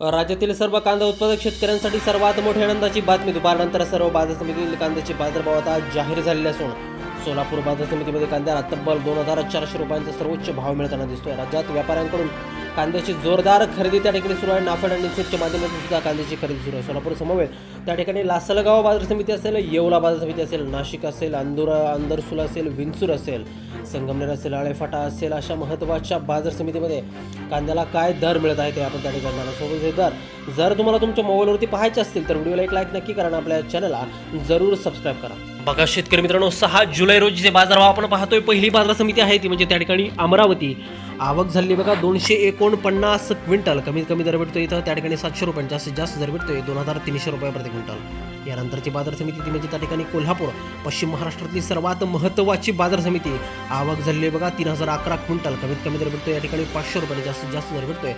राज्यातील सर्व कांदा उत्पादक शेतकऱ्यांसाठी सर्वात मोठी आनंदाची बातमी. दुपारनंतर सर्व बाजार समितीतील कांद्याचे बाजारभाव आता जाहीर झालेले असून सोलापूर बाजार समितीमध्ये कांद्याला तब्बल दोन हजार चारशे रुपयांचा सर्वोच्च भाव मिळताना दिसतोय. राज्यात व्यापाऱ्यांकडून कांद्याची जोरदार खरेदी त्या ठिकाणी सुरू आहे. नाफेड आणि निफेडच्या माध्यमातून सुद्धा कांद्याची खरेदी सुरू आहे. सोलापूर समवेत त्या ठिकाणी लासलगाव बाजार समिती असेल येवला बाजार समिती असेल नाशिक असेल अंदुरा अंदरसूल असेल विंचूर असेल संगमनेर असेल आळेफाटा असेल अशा महत्त्वाच्या बाजार समितीमध्ये कांद्याला काय दर मिळत आहे ते आपण त्या ठिकाणी सोबत हे दर जर तुम्हाला तुमच्या मोबाईलवरती पाहायचे असतील तर व्हिडिओला एक लाईक नक्की करा आणि आपल्या चॅनलला जरूर सबस्क्राईब करा. बघा शेतकरी मित्रांनो सहा जुलै रोजी जे बाजारभाव आपण पाहतोय पहिली बाजार समिती आहे ती म्हणजे त्या ठिकाणी अमरावती. आवक झाली बघा दोनशे एकोणपन्नास क्विंटल. कमीत कमी दर भेटतो इथं त्या ठिकाणी सातशे रुपये जास्तीत जास्त दर भेटतोय दोन हजार तीनशे रुपये प्रति क्विंटल. यानंतरची बाजार समिती ती म्हणजे त्या ठिकाणी कोल्हापूर पश्चिम महाराष्ट्रातली सर्वात महत्त्वाची बाजार समिती. आवक झाली बघा तीन हजार अकरा क्विंटल. कमीत कमी दर भेटतोय या ठिकाणी पाचशे रुपये जास्तीत जास्त दर भेटतोय.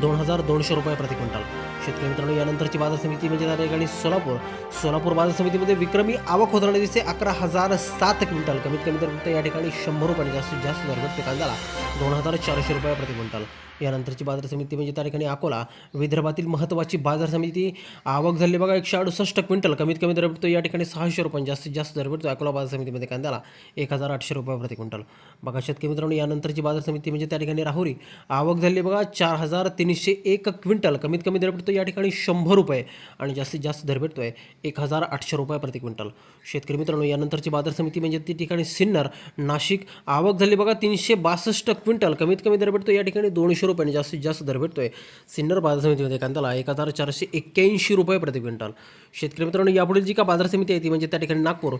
दोन हजार दोनशे रुपये प्रति क्विंटल. शेतकरी मित्रांनो यानंतरची बाजार समिती म्हणजे त्या ठिकाणी सोलापूर. सोलापूर बाजार समितीमध्ये विक्रमी आवक होताना दिसते अकरा हजार सात क्विंटल. कमीत कमी तर या ठिकाणी शंभर रुपये जास्तीत जास्त दरम्यान भेटते दोन हजार चारशे रुपये प्रति क्विंटल. यानंतरची बाजार समिती म्हणजे त्या ठिकाणी अकोला. विदर्भातील महत्त्वाची बाजार समिती आवक झाली बघा एकशे अडुसष्ट क्विंटल. कमीत कमी दर भेटतो या ठिकाणी सहाशे रुपये. जास्तीत जास्त दर भेटतो अकोला बाजार समितीमध्ये कांद्याला एक हजार आठशे रुपये प्रति क्विंटल. बघा शेतकरी मित्रांनो यानंतरची बाजार समिती म्हणजे त्या ठिकाणी राहुरी. आवक झाली बघा चार हजार तीनशे एक क्विंटल. कमीत कमी दर भेटतो या ठिकाणी शंभर रुपये आणि जास्तीत जास्त दर भेटतोय एक हजार आठशे रुपये प्रति क्विंटल. शेतकरी मित्रांनो यानंतरची बाजार समिती म्हणजे ती ठिकाणी सिन्नर नाशिक. आवक झाली बघा तीनशे बासष्ट क्विंटल. कमीत कमी दर भेटतो या ठिकाणी दोनशे रुपयाने जास्तीत जास्त दर भेटतोय. सिन्नर बाजार समितीमध्ये कांद्याला एक हजार चारशे एक्क्याऐंशी रुपये प्रति क्विंटल. शेतकरी मित्रांनो यापुढील जी का बाजार समिती आहे ती म्हणजे त्या ठिकाणी नागपूर.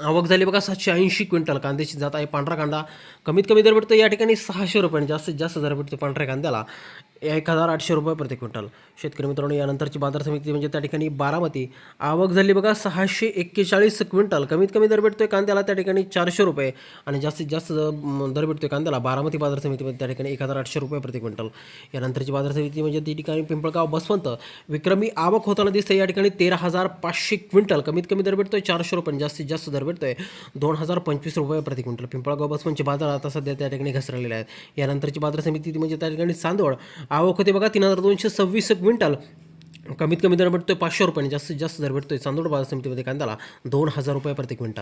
आवक झाली बघा सातशे ऐंशी क्विंटल कांद्याची जात आहे पांढरा कांदा. कमीत कमी दर भेटतो या ठिकाणी सहाशे रुपये आणि जास्तीत जास्त दर भेटतो पांढऱ्या कांद्याला. एक हजार आठशे रुपये प्रति क्विंटल. शेतकरी मित्रांनो यानंतरची बाजार समिती म्हणजे त्या ठिकाणी बारामती. आवक झाली बघा सहाशे एक्केचाळीस क्विंटल. कमीत कमी दर भेटतोय कांद्याला त्या ठिकाणी चारशे रुपये. आणि जास्तीत जास्त दर भेटतोय कांद्याला बारामती बाजार समितीमध्ये त्या ठिकाणी एक हजार आठशे रुपये प्रति क्विंटल. यानंतरची बाजार समिती म्हणजे ती ठिकाणी पिंपळगाव बसवंत. विक्रमी आवक होताना दिसते या ठिकाणी तेरा हजार पाचशे क्विंटल. कमीत कमी दर भेटतोय चारशे रुपये जास्तीत जास्त दर भेटतोय दोन हजार पंचवीस रुपये प्रति क्विंटल. पिंपळगाव बसवंतचे बाजार आता सध्या त्या ठिकाणी घसरलेले आहेत. यानंतरची बाजार समिती ती म्हणजे त्या ठिकाणी चांदवड. आवक होते बघा तीन हजार दोनशे सव्वीस क्विंटल. कमीत कमी दर भेटतोय पाचशे रुपयाने जास्तीत जास्त दर भेटतोय चांदोड बाजार समितीमध्ये कांद्याला दोन हजार रुपये प्रति क्विंटल.